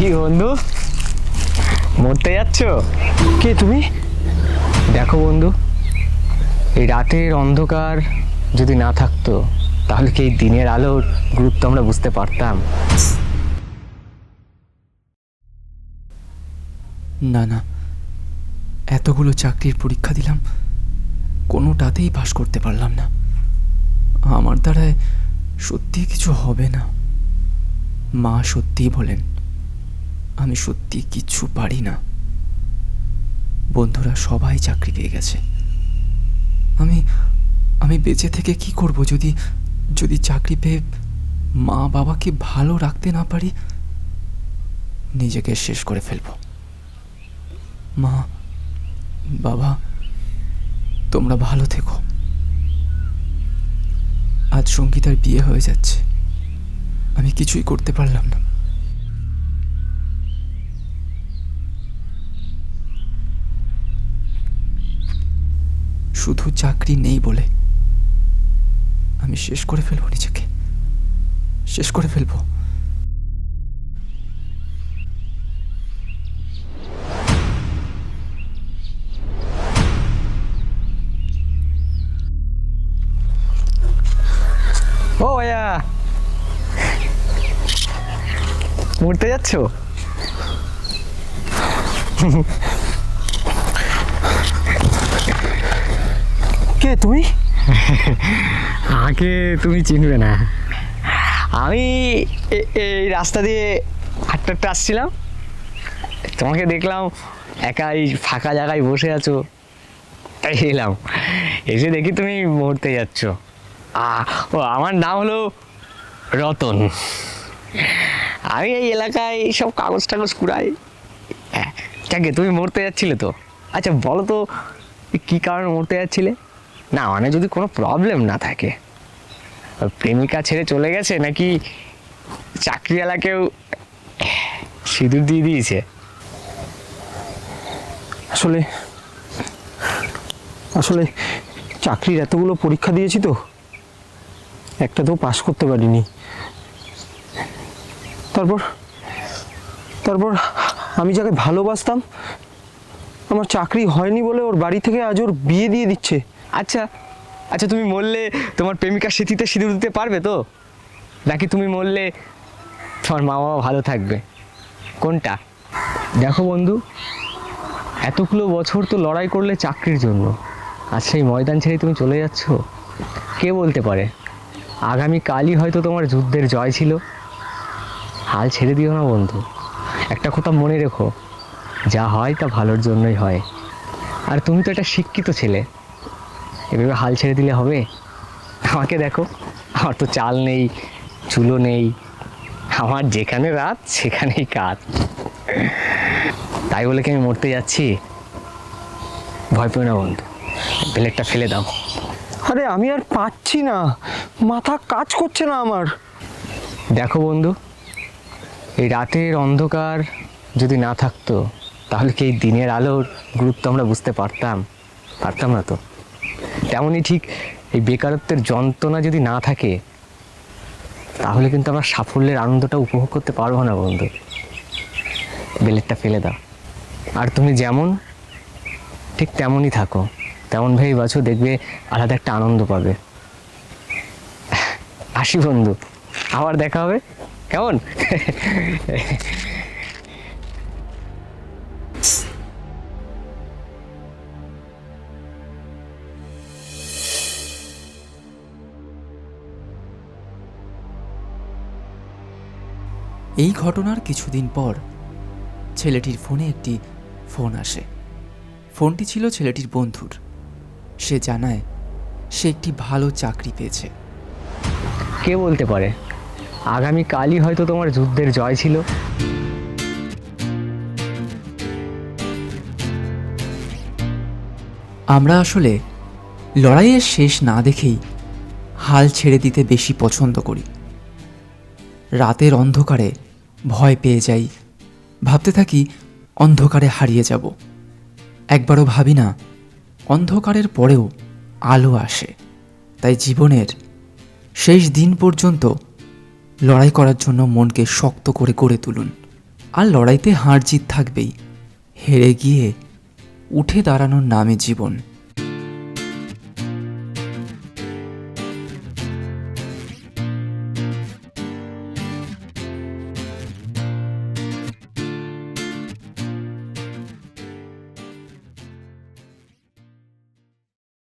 কি বন্ধু? মরতে যাচ্ছ? কে তুমি? দেখো বন্ধু এই রাতের অন্ধকার যদি না থাকতো তাহলে কি এই দিনের আলোর গুরুত্ব আমরা বুঝতে পারতাম? না না। এতগুলো চাকরির পরীক্ষা দিলাম কোনোটাতেই পাশ করতে পারলাম না। আমার দ্বারায় সত্যি কিছু হবে না। মা সত্যিই বলেন আমি সত্যি কিচ্ছু পারি না। বন্ধুরা সবাই চাকরি পেয়ে গেছে। আমি আমি বেঁচে থেকে কি করব যদি যদি চাকরি পেয়ে মা বাবাকে ভালো রাখতে না পারি? নিজেকে শেষ করে ফেলব। মা, বাবা, তোমরা ভালো থেকো। আজ সঙ্গীতার বিয়ে হয়ে যাচ্ছে। আমি কিছুই করতে পারলাম না। শুধু চাকরি নেই বলে আমি শেষ করে ফেলব নিজেকে। শেষ করে ফেলব। ও ভাইয়া। মরতে যাচ্ছ? কে তুমি? আগে তুমি চিনবে না। আমি এই রাস্তা দিয়ে হাঁটতে হাঁটতে আসছিলাম। তোমাকে দেখলাম একাই ফাঁকা জায়গায় বসে আছো। তাই এলাম। এসে দেখি তুমি মরতে যাচ্ছ। ও আমার নাম হলো রতন। আমি এই এলাকায় সব কাগজ টাগজ কুড়াই। হ্যাঁ, তুমি মরতে যাচ্ছিলে তো? আচ্ছা বলো তো কী কারণে মরতে যাচ্ছিলে? না মানে যদি কোনো প্রবলেম না থাকে প্রেমিকা ছেড়ে চলে গেছে নাকি চাকরিওয়ালা কেউ সিঁদুর দিয়ে দিয়েছে? আসলে আসলে চাকরির এতগুলো পরীক্ষা দিয়েছি তো, একটা তো পাশ করতে পারিনি। তারপর তারপর আমি যাকে ভালোবাসতাম, আমার চাকরি হয়নি বলে ওর বাড়ি থেকে আজ ওর বিয়ে দিয়ে দিচ্ছে। আচ্ছা আচ্ছা তুমি মরলে তোমার প্রেমিকার স্মৃতিতে সিঁদুর দিতে পারবে তো? নাকি তুমি মরলে তোমার মা বাবা ভালো থাকবে? কোনটা? দেখো বন্ধু, এতগুলো বছর তো লড়াই করলে চাকরির জন্য। আর সেই ময়দান ছেড়ে তুমি চলে যাচ্ছ? কে বলতে পারে? আগামী কালই হয়তো তোমার যুদ্ধের জয় ছিল। হাল ছেড়ে দিও না বন্ধু। একটা কথা মনে রেখো, যা হয় তা ভালোর জন্যই হয়। আর তুমি তো একটা শিক্ষিত ছেলে। এভাবে হাল ছেড়ে দিলে হবে? আমাকে দেখো আমার তো চাল নেই চুলো নেই আমার যেখানে রাত সেখানেই কাজ। তাই বলে কি আমি মরতে যাচ্ছি? ভয় পেও না বন্ধু প্লেটটা ফেলে দাও। আরে আমি আর পাচ্ছি না। মাথা কাজ করছে না আমার। দেখো বন্ধু এই রাতের অন্ধকার যদি না থাকতো তাহলে কি এই দিনের আলোর গুরুত্ব আমরা বুঝতে পারতাম? পারতাম না তো? তেমনই ঠিক এই বেকারত্বের যন্ত্রণা যদি না থাকে, তাহলে কিন্তু আমরা সাফল্যের আনন্দটা উপভোগ করতে পারব না বন্ধু। বেলেটটা ফেলে দাও। আর তুমি যেমন, ঠিক তেমনই থাকো। তেমন ভেবেই বাছো দেখবে আলাদা একটা আনন্দ পাবে। আসি বন্ধু, আবার দেখা হবে। কেমন? এই ঘটনার কিছুদিন পর ছেলেটির ফোনে একটি ফোন আসে। ফোনটি ছিল ছেলেটির বন্ধুর। সে জানায় সে একটি ভালো চাকরি পেয়েছে। কে বলতে পারে? আগামী কালই হয়তো তোমার যুদ্ধের জয় ছিল। আমরা আসলে লড়াইয়ের শেষ না দেখেই হাল ছেড়ে দিতে বেশি পছন্দ করি। রাতের অন্ধকারে ভয় পেয়ে যাই। ভাবতে থাকি, অন্ধকারে হারিয়ে যাব। একবারও ভাবি না, অন্ধকারের পরেও আলো আসে। তাই জীবনের শেষ দিন পর্যন্ত লড়াই করার জন্য মনকে শক্ত করে গড়ে তুলুন। আর লড়াইতে হার জিত থাকবেই। হেরে গিয়ে উঠে দাঁড়ানোর নামে জীবন।